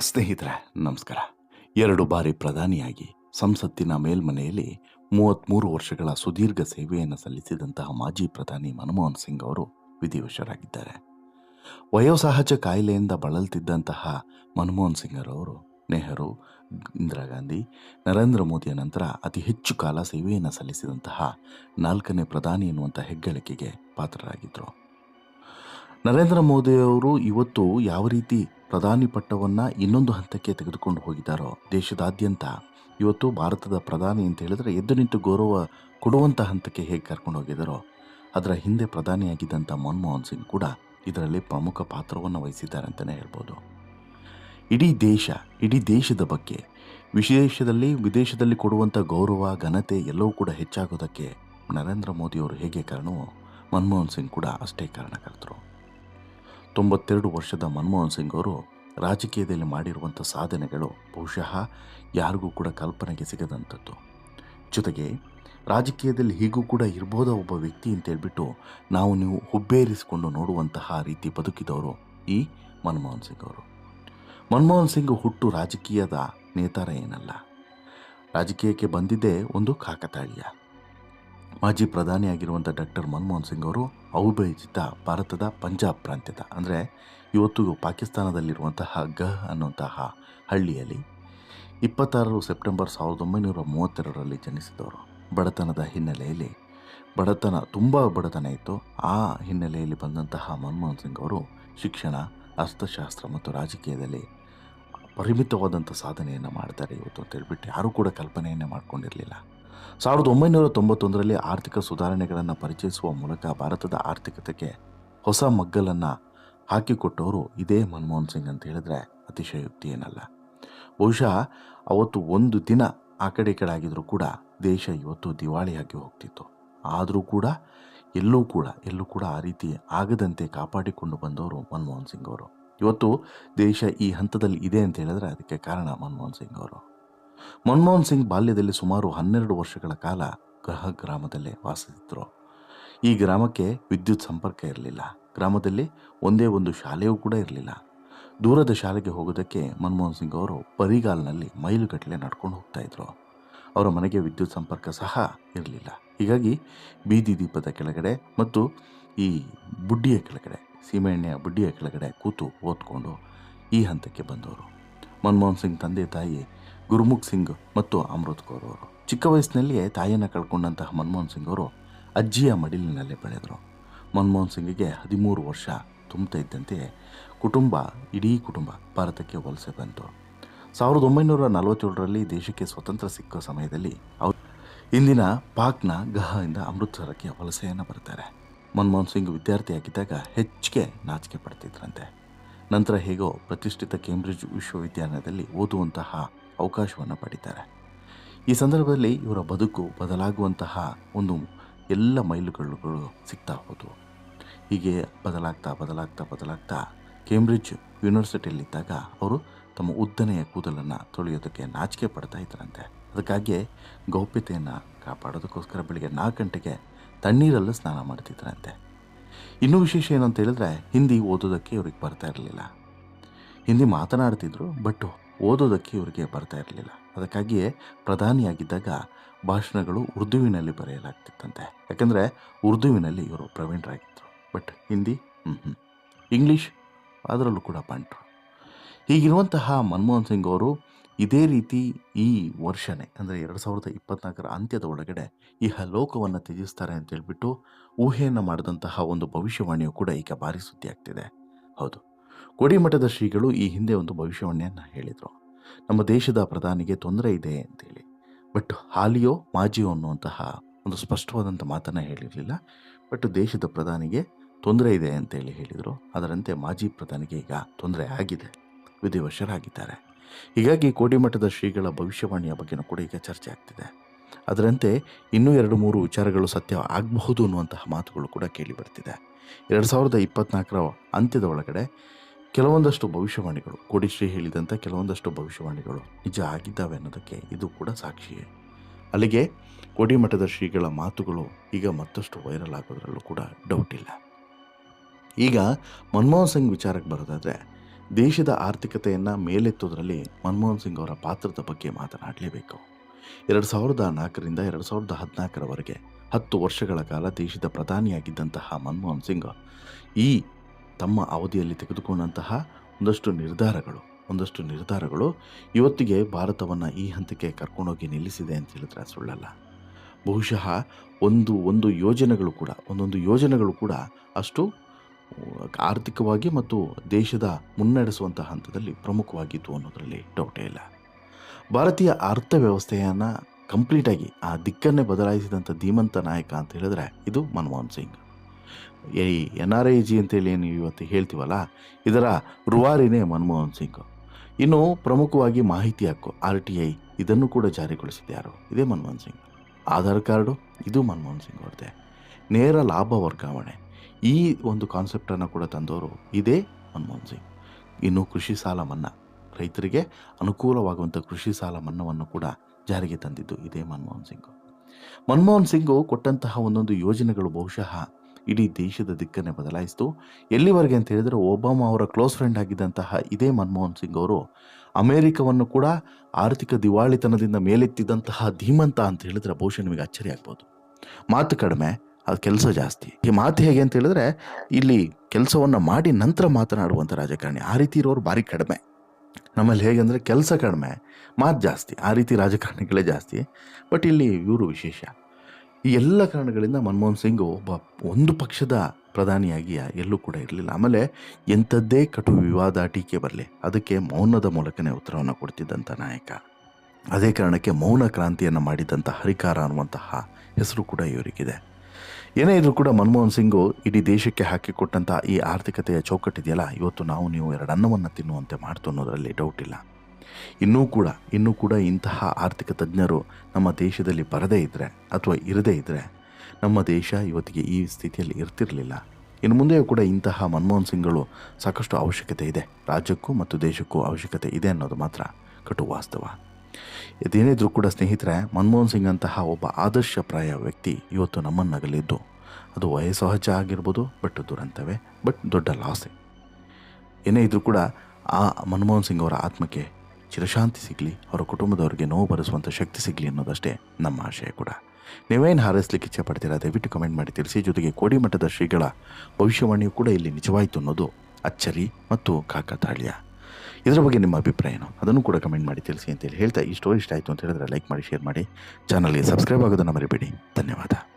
ಸ್ನೇಹಿತರೆ, ನಮಸ್ಕಾರ. ಎರಡು ಬಾರಿ ಪ್ರಧಾನಿಯಾಗಿ ಸಂಸತ್ತಿನ ಮೇಲ್ಮನೆಯಲ್ಲಿ ಮೂವತ್ತ್ಮೂರು ವರ್ಷಗಳ ಸುದೀರ್ಘ ಸೇವೆಯನ್ನು ಸಲ್ಲಿಸಿದಂತಹ ಮಾಜಿ ಪ್ರಧಾನಿ ಮನಮೋಹನ್ ಸಿಂಗ್ ಅವರು ವಿಧಿವಶರಾಗಿದ್ದಾರೆ. ವಯೋಸಹಜ ಕಾಯಿಲೆಯಿಂದ ಬಳಲ್ತಿದ್ದಂತಹ ಮನಮೋಹನ್ ಸಿಂಗ್ ಸಿಂಗರವರು ನೆಹರು, ಇಂದಿರಾ ಗಾಂಧಿ, ನರೇಂದ್ರ ಮೋದಿಯ ನಂತರ ಅತಿ ಹೆಚ್ಚು ಕಾಲ ಸೇವೆಯನ್ನು ಸಲ್ಲಿಸಿದಂತಹ ನಾಲ್ಕನೇ ಪ್ರಧಾನಿ ಎನ್ನುವಂಥ ಹೆಗ್ಗಳಿಕೆಗೆ ಪಾತ್ರರಾಗಿದ್ದರು. ನರೇಂದ್ರ ಮೋದಿಯವರು ಇವತ್ತು ಯಾವ ರೀತಿ ಪ್ರಧಾನಿ ಪಟ್ಟವನ್ನು ಇನ್ನೊಂದು ಹಂತಕ್ಕೆ ತೆಗೆದುಕೊಂಡು ಹೋಗಿದ್ದಾರೋ ದೇಶದಾದ್ಯಂತ? ಇವತ್ತು ಭಾರತದ ಪ್ರಧಾನಿ ಅಂತ ಹೇಳಿದ್ರೆ ಎದ್ದು ನಿಂತು ಗೌರವ ಕೊಡುವಂಥ ಹಂತಕ್ಕೆ ಹೇಗೆ ಕರ್ಕೊಂಡು ಹೋಗಿದ್ದಾರೋ? ಅದರ ಹಿಂದೆ ಪ್ರಧಾನಿಯಾಗಿದ್ದಂಥ ಮನಮೋಹನ್ ಸಿಂಗ್ ಕೂಡ ಇದರಲ್ಲಿ ಪ್ರಮುಖ ಪಾತ್ರವನ್ನು ವಹಿಸಿದ್ದಾರೆ ಅಂತಲೇ ಹೇಳ್ಬೋದು. ಇಡೀ ದೇಶ, ಇಡೀ ದೇಶದ ಬಗ್ಗೆ, ವಿಶೇಷದಲ್ಲಿ ವಿದೇಶದಲ್ಲಿ ಕೊಡುವಂಥ ಗೌರವ, ಘನತೆ ಎಲ್ಲವೂ ಕೂಡ ಹೆಚ್ಚಾಗೋದಕ್ಕೆ ನರೇಂದ್ರ ಮೋದಿಯವರು ಹೇಗೆ ಕಾರಣವೋ ಮನಮೋಹನ್ ಸಿಂಗ್ ಕೂಡ ಅಷ್ಟೇ ಕಾರಣಕರ್ತರು. ತೊಂಬತ್ತೆರಡು ವರ್ಷದ ಮನಮೋಹನ್ ಸಿಂಗ್ ಅವರು ರಾಜಕೀಯದಲ್ಲಿ ಮಾಡಿರುವಂಥ ಸಾಧನೆಗಳು ಬಹುಶಃ ಯಾರಿಗೂ ಕೂಡ ಕಲ್ಪನೆಗೆ ಸಿಗದಂಥದ್ದು. ಜೊತೆಗೆ ರಾಜಕೀಯದಲ್ಲಿ ಹೀಗೂ ಕೂಡ ಇರ್ಬೋದ ಒಬ್ಬ ವ್ಯಕ್ತಿ ಅಂತ ಹೇಳಿಬಿಟ್ಟು ನಾವು ನೀವು ಹುಬ್ಬೇರಿಸಿಕೊಂಡು ನೋಡುವಂತಹ ರೀತಿ ಬದುಕಿದವರು ಈ ಮನಮೋಹನ್ ಸಿಂಗ್ ಅವರು. ಮನಮೋಹನ್ ಸಿಂಗ್ ಹುಟ್ಟು ರಾಜಕೀಯದ ನೇತಾರ ಏನಲ್ಲ. ರಾಜಕೀಯಕ್ಕೆ ಬಂದಿದ್ದೇ ಒಂದು ಕಾಕತಾಳೀಯ. ಮಾಜಿ ಪ್ರಧಾನಿಯಾಗಿರುವಂಥ ಡಾಕ್ಟರ್ ಮನಮೋಹನ್ ಸಿಂಗ್ ಅವರು ಅವಿಭಜಿತ ಭಾರತದ ಪಂಜಾಬ್ ಪ್ರಾಂತ್ಯದ, ಅಂದರೆ ಇವತ್ತು ಪಾಕಿಸ್ತಾನದಲ್ಲಿರುವಂತಹ ಗಹ್ ಅನ್ನುವಂತಹ ಹಳ್ಳಿಯಲ್ಲಿ ಇಪ್ಪತ್ತಾರು ಸೆಪ್ಟೆಂಬರ್ ಸಾವಿರದ ಒಂಬೈನೂರ ಮೂವತ್ತೆರಡರಲ್ಲಿ ಜನಿಸಿದವರು. ಬಡತನದ ಹಿನ್ನೆಲೆಯಲ್ಲಿ, ಬಡತನ, ತುಂಬ ಬಡತನ ಇತ್ತು. ಆ ಹಿನ್ನೆಲೆಯಲ್ಲಿ ಬಂದಂತಹ ಮನಮೋಹನ್ ಸಿಂಗ್ ಅವರು ಶಿಕ್ಷಣ, ಅರ್ಥಶಾಸ್ತ್ರ ಮತ್ತು ರಾಜಕೀಯದಲ್ಲಿ ಪರಿಮಿತವಾದಂಥ ಸಾಧನೆಯನ್ನು ಮಾಡ್ತಾರೆ ಇವತ್ತು ಅಂತ ಹೇಳ್ಬಿಟ್ಟು ಯಾರೂ ಕೂಡ ಕಲ್ಪನೆಯನ್ನೇ ಮಾಡ್ಕೊಂಡಿರಲಿಲ್ಲ. ಸಾವಿರದ ಒಂಬೈನೂರ ತೊಂಬತ್ತೊಂದರಲ್ಲಿ ಆರ್ಥಿಕ ಸುಧಾರಣೆಗಳನ್ನು ಪರಿಚಯಿಸುವ ಮೂಲಕ ಭಾರತದ ಆರ್ಥಿಕತೆಗೆ ಹೊಸ ಮಗ್ಗಲನ್ನು ಹಾಕಿಕೊಟ್ಟವರು ಇದೇ ಮನಮೋಹನ್ ಸಿಂಗ್ ಅಂತ ಹೇಳಿದ್ರೆ ಅತಿಶಯೋಕ್ತಿ ಏನಲ್ಲ. ಬಹುಶಃ ಅವತ್ತು ಒಂದು ದಿನ ಆ ಕಡೆ ಈ ಆಗಿದ್ರೂ ಕೂಡ ದೇಶ ಇವತ್ತು ದಿವಾಳಿಯಾಗಿ ಹೋಗ್ತಿತ್ತು. ಆದರೂ ಕೂಡ ಎಲ್ಲೂ ಕೂಡ ಎಲ್ಲೂ ಕೂಡ ಆ ರೀತಿ ಆಗದಂತೆ ಕಾಪಾಡಿಕೊಂಡು ಬಂದವರು ಮನಮೋಹನ್ ಸಿಂಗ್ ಅವರು. ಇವತ್ತು ದೇಶ ಈ ಹಂತದಲ್ಲಿ ಇದೆ ಅಂತ ಹೇಳಿದ್ರೆ ಅದಕ್ಕೆ ಕಾರಣ ಮನಮೋಹನ್ ಸಿಂಗ್ ಅವರು. ಮನಮೋಹನ್ ಸಿಂಗ್ ಬಾಲ್ಯದಲ್ಲಿ ಸುಮಾರು ಹನ್ನೆರಡು ವರ್ಷಗಳ ಕಾಲ ಗೃಹ ಗ್ರಾಮದಲ್ಲೇ ವಾಸಿಸಿದ್ರು. ಈ ಗ್ರಾಮಕ್ಕೆ ವಿದ್ಯುತ್ ಸಂಪರ್ಕ ಇರಲಿಲ್ಲ. ಗ್ರಾಮದಲ್ಲಿ ಒಂದೇ ಒಂದು ಶಾಲೆಯೂ ಕೂಡ ಇರಲಿಲ್ಲ. ದೂರದ ಶಾಲೆಗೆ ಹೋಗೋದಕ್ಕೆ ಮನಮೋಹನ್ ಸಿಂಗ್ ಅವರು ಬರಿಗಾಲ್ನಲ್ಲಿ ಮೈಲುಗಟ್ಟಲೆ ನಡ್ಕೊಂಡು ಹೋಗ್ತಾ ಇದ್ರು. ಅವರ ಮನೆಗೆ ವಿದ್ಯುತ್ ಸಂಪರ್ಕ ಸಹ ಇರಲಿಲ್ಲ. ಹೀಗಾಗಿ ಬೀದಿ ದೀಪದ ಕೆಳಗಡೆ ಮತ್ತು ಈ ಬುಡ್ಡಿಯ ಕೆಳಗಡೆ, ಸೀಮೆಎಣ್ಣೆಯ ಬುಡ್ಡಿಯ ಕೆಳಗಡೆ ಕೂತು ಓದ್ಕೊಂಡು ಈ ಹಂತಕ್ಕೆ ಬಂದವರು. ಮನಮೋಹನ್ ಸಿಂಗ್ ತಂದೆ ತಾಯಿ ಗುರುಮುಖ್ ಸಿಂಗ್ ಮತ್ತು ಅಮೃತ್ ಕೌರ್ ಅವರು. ಚಿಕ್ಕ ವಯಸ್ಸಿನಲ್ಲಿಯೇ ತಾಯಿಯನ್ನು ಕಳ್ಕೊಂಡಂತಹ ಮನಮೋಹನ್ ಸಿಂಗ್ ಅವರು ಅಜ್ಜಿಯ ಮಡಿಲಿನಲ್ಲೇ ಬೆಳೆದರು. ಮನಮೋಹನ್ ಸಿಂಗ್ಗೆ ಹದಿಮೂರು ವರ್ಷ ತುಂಬುತ್ತಾ ಇದ್ದಂತೆ ಕುಟುಂಬ, ಇಡೀ ಕುಟುಂಬ ಭಾರತಕ್ಕೆ ವಲಸೆ ಬಂತು. ಸಾವಿರದ ಒಂಬೈನೂರ ನಲವತ್ತೇಳರಲ್ಲಿ ದೇಶಕ್ಕೆ ಸ್ವತಂತ್ರ ಸಿಕ್ಕ ಸಮಯದಲ್ಲಿ ಅವರು ಇಂದಿನ ಪಾಕ್ನ ಗಹಿಂದ ಅಮೃತ್ಸರಕ್ಕೆ ವಲಸೆಯನ್ನು ಬರ್ತಾರೆ. ಮನಮೋಹನ್ ಸಿಂಗ್ ವಿದ್ಯಾರ್ಥಿಯಾಗಿದ್ದಾಗ ಹೆಚ್ಚಿಗೆ ನಾಚಿಕೆ ಪಡ್ತಿದ್ರಂತೆ. ನಂತರ ಹೇಗೋ ಪ್ರತಿಷ್ಠಿತ ಕೇಂಬ್ರಿಡ್ಜ್ ವಿಶ್ವವಿದ್ಯಾಲಯದಲ್ಲಿ ಓದುವಂತಹ ಅವಕಾಶವನ್ನು ಪಡಿತಾರೆ. ಈ ಸಂದರ್ಭದಲ್ಲಿ ಇವರ ಬದುಕು ಬದಲಾಗುವಂತಹ ಒಂದು ಎಲ್ಲ ಮೈಲುಗಲ್ಲುಗಳು ಸಿಗ್ತಾ ಹೋದವು ಹೀಗೆ ಬದಲಾಗ್ತಾ ಬದಲಾಗ್ತಾ ಬದಲಾಗ್ತಾ ಕೇಂಬ್ರಿಡ್ಜ್ ಯೂನಿವರ್ಸಿಟಿಯಲ್ಲಿದ್ದಾಗ ಅವರು ತಮ್ಮ ಉದ್ದನೆಯ ಕೂದಲನ್ನು ತೊಳೆಯೋದಕ್ಕೆ ನಾಚಿಕೆ ಪಡ್ತಾ ಇದ್ದರಂತೆ. ಅದಕ್ಕಾಗಿಯೇ ಗೌಪ್ಯತೆಯನ್ನು ಕಾಪಾಡೋದಕ್ಕೋಸ್ಕರ ಬೆಳಿಗ್ಗೆ ನಾಲ್ಕು ಗಂಟೆಗೆ ತಣ್ಣೀರಲ್ಲೂ ಸ್ನಾನ ಮಾಡ್ತಿದ್ದರಂತೆ. ಇನ್ನೂ ವಿಶೇಷ ಏನು ಅಂತ ಹೇಳಿದ್ರೆ ಹಿಂದಿ ಓದೋದಕ್ಕೆ ಇವ್ರಿಗೆ ಬರ್ತಾ ಇರಲಿಲ್ಲ. ಹಿಂದಿ ಮಾತನಾಡ್ತಿದ್ರು, ಬಟ್ ಓದೋದಕ್ಕೆ ಇವರಿಗೆ ಬರ್ತಾ ಇರಲಿಲ್ಲ. ಅದಕ್ಕಾಗಿಯೇ ಪ್ರಧಾನಿಯಾಗಿದ್ದಾಗ ಭಾಷಣಗಳು ಉರ್ದುವಿನಲ್ಲಿ ಬರೆಯಲಾಗ್ತಿತ್ತಂತೆ. ಯಾಕಂದರೆ ಉರ್ದುವಿನಲ್ಲಿ ಇವರು ಪ್ರವೀಣರಾಗಿದ್ದರು ಬಟ್ ಹಿಂದಿ ಹ್ಞೂ ಇಂಗ್ಲೀಷ್ ಅದರಲ್ಲೂ ಕೂಡ ಬಂಟರು ಹೀಗಿರುವಂತಹ ಮನಮೋಹನ್ ಸಿಂಗ್ ಅವರು ಇದೇ ರೀತಿ ಈ ವರ್ಷನೇ, ಅಂದರೆ ಎರಡು ಸಾವಿರದ ಇಪ್ಪತ್ನಾಲ್ಕರ ಅಂತ್ಯದ ಒಳಗಡೆ ಈ ಲೋಕವನ್ನು ತ್ಯಜಿಸ್ತಾರೆ ಅಂತ ಹೇಳ್ಬಿಟ್ಟು ಊಹೆಯನ್ನು ಮಾಡಿದಂತಹ ಒಂದು ಭವಿಷ್ಯವಾಣಿಯು ಕೂಡ ಈಗ ಭಾರಿ ಸುದ್ದಿ ಆಗ್ತಿದೆ ಹೌದು. ಕೋಡಿಮಠದ ಶ್ರೀಗಳು ಈ ಹಿಂದೆ ಒಂದು ಭವಿಷ್ಯವಾಣಿಯನ್ನು ಹೇಳಿದರು. ನಮ್ಮ ದೇಶದ ಪ್ರಧಾನಿಗೆ ತೊಂದರೆ ಇದೆ ಅಂತೇಳಿ. ಬಟ್ ಹಾಲಿಯೋ, ಮಾಜಿಯೋ ಅನ್ನುವಂತಹ ಒಂದು ಸ್ಪಷ್ಟವಾದಂಥ ಮಾತನ್ನು ಹೇಳಿರಲಿಲ್ಲ. ಬಟ್ ದೇಶದ ಪ್ರಧಾನಿಗೆ ತೊಂದರೆ ಇದೆ ಅಂತೇಳಿ ಹೇಳಿದರು. ಅದರಂತೆ ಮಾಜಿ ಪ್ರಧಾನಿಗೆ ಈಗ ತೊಂದರೆ ಆಗಿದೆ. ವಿಧಿವಶರಾಗಿದ್ದಾರೆ. ಹೀಗಾಗಿ ಕೋಡಿಮಠದ ಶ್ರೀಗಳ ಭವಿಷ್ಯವಾಣಿಯ ಬಗ್ಗೆನೂ ಕೂಡ ಈಗ ಚರ್ಚೆ ಆಗ್ತಿದೆ. ಅದರಂತೆ ಇನ್ನೂ ಎರಡು ಮೂರು ವಿಚಾರಗಳು ಸತ್ಯ ಆಗಬಹುದು ಅನ್ನುವಂತಹ ಮಾತುಗಳು ಕೂಡ ಕೇಳಿ ಬರ್ತಿದೆ. ಎರಡು ಸಾವಿರದ ಇಪ್ಪತ್ನಾಲ್ಕರ ಅಂತ್ಯದ ಒಳಗಡೆ ಕೆಲವೊಂದಷ್ಟು ಭವಿಷ್ಯವಾಣಿಗಳು, ಕೋಡಿಶ್ರೀ ಹೇಳಿದಂಥ ಕೆಲವೊಂದಷ್ಟು ಭವಿಷ್ಯವಾಣಿಗಳು ನಿಜ ಆಗಿದ್ದಾವೆ ಅನ್ನೋದಕ್ಕೆ ಇದು ಕೂಡ ಸಾಕ್ಷಿಯೇ. ಅಲ್ಲಿಗೆ ಕೋಡಿಮಠದ ಶ್ರೀಗಳ ಮಾತುಗಳು ಈಗ ಮತ್ತಷ್ಟು ವೈರಲ್ ಆಗೋದ್ರಲ್ಲೂ ಕೂಡ ಡೌಟ್ ಇಲ್ಲ. ಈಗ ಮನಮೋಹನ್ ಸಿಂಗ್ ವಿಚಾರಕ್ಕೆ ಬರೋದಾದರೆ, ದೇಶದ ಆರ್ಥಿಕತೆಯನ್ನು ಮೇಲೆತ್ತೋದ್ರಲ್ಲಿ ಮನಮೋಹನ್ ಸಿಂಗ್ ಅವರ ಪಾತ್ರದ ಬಗ್ಗೆ ಮಾತನಾಡಲೇಬೇಕು. ಎರಡು ಸಾವಿರದ ನಾಲ್ಕರಿಂದ ಎರಡು ಸಾವಿರದ ಹದಿನಾಲ್ಕರವರೆಗೆ ಹತ್ತು ವರ್ಷಗಳ ಕಾಲ ದೇಶದ ಪ್ರಧಾನಿಯಾಗಿದ್ದಂತಹ ಮನಮೋಹನ್ ಸಿಂಗ್ ಈ ತಮ್ಮ ಅವಧಿಯಲ್ಲಿ ತೆಗೆದುಕೊಂಡಂತಹ ಒಂದಷ್ಟು ನಿರ್ಧಾರಗಳು ಒಂದಷ್ಟು ನಿರ್ಧಾರಗಳು ಇವತ್ತಿಗೆ ಭಾರತವನ್ನು ಈ ಹಂತಕ್ಕೆ ಕರ್ಕೊಂಡೋಗಿ ನಿಲ್ಲಿಸಿದೆ ಅಂತ ಹೇಳಿದ್ರೆ ಸುಳ್ಳಲ್ಲ. ಬಹುಶಃ ಒಂದು ಒಂದು ಯೋಜನೆಗಳು ಕೂಡ, ಒಂದೊಂದು ಯೋಜನೆಗಳು ಕೂಡ ಅಷ್ಟು ಆರ್ಥಿಕವಾಗಿ ಮತ್ತು ದೇಶದ ಮುನ್ನಡೆಸುವಂಥ ಹಂತದಲ್ಲಿ ಪ್ರಮುಖವಾಗಿತ್ತು ಅನ್ನೋದರಲ್ಲಿ ಡೌಟೇ ಇಲ್ಲ. ಭಾರತೀಯ ಅರ್ಥವ್ಯವಸ್ಥೆಯನ್ನು ಕಂಪ್ಲೀಟಾಗಿ ಆ ದಿಕ್ಕನ್ನೇ ಬದಲಾಯಿಸಿದಂಥ ಧೀಮಂತ ನಾಯಕ ಅಂತ ಹೇಳಿದ್ರೆ ಇದು ಮನಮೋಹನ್ ಸಿಂಗ್. ಈ ಎನ್ ಆರ್ ಐ ಜಿ ಅಂತೇಳಿ ಏನು ಇವತ್ತು ಹೇಳ್ತೀವಲ್ಲ? ಇದರ ರುವಾರಿನೇ ಮನಮೋಹನ್ ಸಿಂಗ್. ಇನ್ನು ಪ್ರಮುಖವಾಗಿ ಮಾಹಿತಿ ಹಕ್ಕು ಆರ್ ಟಿ ಐ ಇದನ್ನು ಕೂಡ ಜಾರಿಗೊಳಿಸಿದ್ದೆ ಯಾರು? ಇದೇ ಮನಮೋಹನ್ ಸಿಂಗ್. ಆಧಾರ್ ಕಾರ್ಡು, ಇದು ಮನಮೋಹನ್ ಸಿಂಗ್ ಅವ್ರದ್ದೇ. ನೇರ ಲಾಭ ವರ್ಗಾವಣೆ. ಈ ಒಂದು ಕಾನ್ಸೆಪ್ಟನ್ನು ಕೂಡ ತಂದವರು ಇದೇ ಮನಮೋಹನ್ ಸಿಂಗ್. ಇನ್ನು ಕೃಷಿ ಸಾಲ ಮನ್ನಾ. ರೈತರಿಗೆ ಅನುಕೂಲವಾಗುವಂಥ ಕೃಷಿ ಸಾಲ ಮನ್ನಾವನ್ನು ಕೂಡ ಜಾರಿಗೆ ತಂದಿದ್ದು ಇದೇ ಮನಮೋಹನ್ ಸಿಂಗ್. ಮನಮೋಹನ್ ಸಿಂಗು ಕೊಟ್ಟಂತಹ ಒಂದೊಂದು ಯೋಜನೆಗಳು ಬಹುಶಃ ಇಡೀ ದೇಶದ ದಿಕ್ಕನ್ನೇ ಬದಲಾಯಿಸಿತು. ಎಲ್ಲಿವರೆಗೆ ಅಂತ ಹೇಳಿದರೆ ಒಬಾಮಾ ಅವರ ಕ್ಲೋಸ್ ಫ್ರೆಂಡ್ ಆಗಿದ್ದಂತಹ ಇದೇ ಮನಮೋಹನ್ ಸಿಂಗ್ ಅವರು ಅಮೇರಿಕವನ್ನು ಕೂಡ ಆರ್ಥಿಕ ದಿವಾಳಿತನದಿಂದ ಮೇಲೆತ್ತಿದ್ದಂತಹ ಧೀಮಂತ ಅಂತ ಹೇಳಿದ್ರೆ ಬಹುಶಃ ನಿಮಗೆ ಅಚ್ಚರಿ ಆಗ್ಬೋದು. ಮಾತು ಕಡಿಮೆ, ಅದು ಕೆಲಸ ಜಾಸ್ತಿ. ಈ ಮಾತು ಹೇಗೆ ಅಂತ ಹೇಳಿದ್ರೆ ಇಲ್ಲಿ ಕೆಲಸವನ್ನು ಮಾಡಿ ನಂತರ ಮಾತನಾಡುವಂಥ ರಾಜಕಾರಣಿ, ಆ ರೀತಿ ಇರೋರು ಭಾರಿ ಕಡಿಮೆ. ನಮ್ಮಲ್ಲಿ ಹೇಗೆ ಅಂದರೆ ಕೆಲಸ ಕಡಿಮೆ, ಮಾತು ಜಾಸ್ತಿ, ಆ ರೀತಿ ರಾಜಕಾರಣಿಗಳೇ ಜಾಸ್ತಿ. ಬಟ್ ಇಲ್ಲಿ ಇವರು ವಿಶೇಷ. ಈ ಎಲ್ಲ ಕಾರಣಗಳಿಂದ ಮನಮೋಹನ್ ಸಿಂಗ್ ಒಬ್ಬ ಒಂದು ಪಕ್ಷದ ಪ್ರಧಾನಿಯಾಗಿ ಎಲ್ಲೂ ಕೂಡ ಇರಲಿಲ್ಲ. ಆಮೇಲೆ ಎಂಥದ್ದೇ ಕಟು ವಿವಾದ ಟೀಕೆ ಬರಲಿ, ಅದಕ್ಕೆ ಮೌನದ ಮೂಲಕನೇ ಉತ್ತರವನ್ನು ಕೊಡ್ತಿದ್ದಂಥ ನಾಯಕ. ಅದೇ ಕಾರಣಕ್ಕೆ ಮೌನ ಕ್ರಾಂತಿಯನ್ನು ಮಾಡಿದಂಥ ಹರಿಕಾರ ಅನ್ನುವಂತಹ ಹೆಸರು ಕೂಡ ಇವರಿಗಿದೆ. ಏನೇ ಇದ್ರೂ ಕೂಡ ಮನಮೋಹನ್ ಸಿಂಗು ಇಡೀ ದೇಶಕ್ಕೆ ಹಾಕಿಕೊಟ್ಟಂಥ ಈ ಆರ್ಥಿಕತೆಯ ಚೌಕಟ್ಟಿದೆಯಲ್ಲ, ಇವತ್ತು ನಾವು ನೀವು ಎರಡು ಅನ್ನವನ್ನು ತಿನ್ನುವಂತೆ ಮಾಡ್ತು ಅನ್ನೋದರಲ್ಲಿ ಡೌಟ್ ಇಲ್ಲ. ಇನ್ನೂ ಕೂಡ ಇನ್ನೂ ಕೂಡ ಇಂತಹ ಆರ್ಥಿಕ ತಜ್ಞರು ನಮ್ಮ ದೇಶದಲ್ಲಿ ಬರದೇ ಇದ್ದರೆ ಅಥವಾ ಇರದೇ ಇದ್ದರೆ ನಮ್ಮ ದೇಶ ಇವತ್ತಿಗೆ ಈ ಸ್ಥಿತಿಯಲ್ಲಿ ಇರ್ತಿರಲಿಲ್ಲ. ಇನ್ನು ಮುಂದೆಯೂ ಕೂಡ ಇಂತಹ ಮನಮೋಹನ್ ಸಿಂಗ್ಗಳು ಸಾಕಷ್ಟು ಅವಶ್ಯಕತೆ ಇದೆ. ರಾಜ್ಯಕ್ಕೂ ಮತ್ತು ದೇಶಕ್ಕೂ ಅವಶ್ಯಕತೆ ಇದೆ ಅನ್ನೋದು ಮಾತ್ರ ಕಟು ವಾಸ್ತವ. ಇದೇನಿದ್ರೂ ಕೂಡ ಸ್ನೇಹಿತರೆ, ಮನಮೋಹನ್ ಸಿಂಗ್ ಅಂತಹ ಒಬ್ಬ ಆದರ್ಶಪ್ರಾಯ ವ್ಯಕ್ತಿ ಇವತ್ತು ನಮ್ಮನ್ನಗಲಿದ್ದು. ಅದು ವಯಸ್ಸಹಜ ಆಗಿರ್ಬೋದು, ಬಟ್ ದುರಂತವೇ, ಬಟ್ ದೊಡ್ಡ ಲಾಸೆ. ಏನೇ ಇದ್ರೂ ಕೂಡ ಆ ಮನಮೋಹನ್ ಸಿಂಗ್ ಅವರ ಆತ್ಮಕ್ಕೆ ಚಿರಶಾಂತಿ ಸಿಗಲಿ, ಅವರ ಕುಟುಂಬದವರಿಗೆ ನೋವು ಬರೆಸುವಂಥ ಶಕ್ತಿ ಸಿಗಲಿ ಅನ್ನೋದಷ್ಟೇ ನಮ್ಮ ಆಶಯ ಕೂಡ. ನೀವೇನು ಹಾರೈಸ್ಲಿಕ್ಕೆ ಇಚ್ಛೆ ಪಡ್ತೀರಾ ದಯವಿಟ್ಟು ಕಮೆಂಟ್ ಮಾಡಿ ತಿಳಿಸಿ. ಜೊತೆಗೆ ಕೋಡಿಮಠದ ಶ್ರೀಗಳ ಭವಿಷ್ಯವಾಣಿಯು ಕೂಡ ಇಲ್ಲಿ ನಿಜವಾಯಿತು ಅನ್ನೋದು ಅಚ್ಚರಿ ಮತ್ತು ಕಾಕತಾಳ್ಯ. ಇದರ ಬಗ್ಗೆ ನಿಮ್ಮ ಅಭಿಪ್ರಾಯ ಏನು? ಅದನ್ನು ಕೂಡ ಕಮೆಂಟ್ ಮಾಡಿ ತಿಳಿಸಿ ಅಂತೇಳಿ ಹೇಳ್ತಾ ಈ ಸ್ಟೋರಿ ಇಷ್ಟ ಆಯಿತು ಅಂತ ಹೇಳಿದ್ರೆ ಲೈಕ್ ಮಾಡಿ ಶೇರ್ ಮಾಡಿ. ಚಾನಲ್ಗೆ ಸಬ್ಸ್ಕ್ರೈಬ್ ಆಗೋದನ್ನು ಮರಿಬೇಡಿ. ಧನ್ಯವಾದ.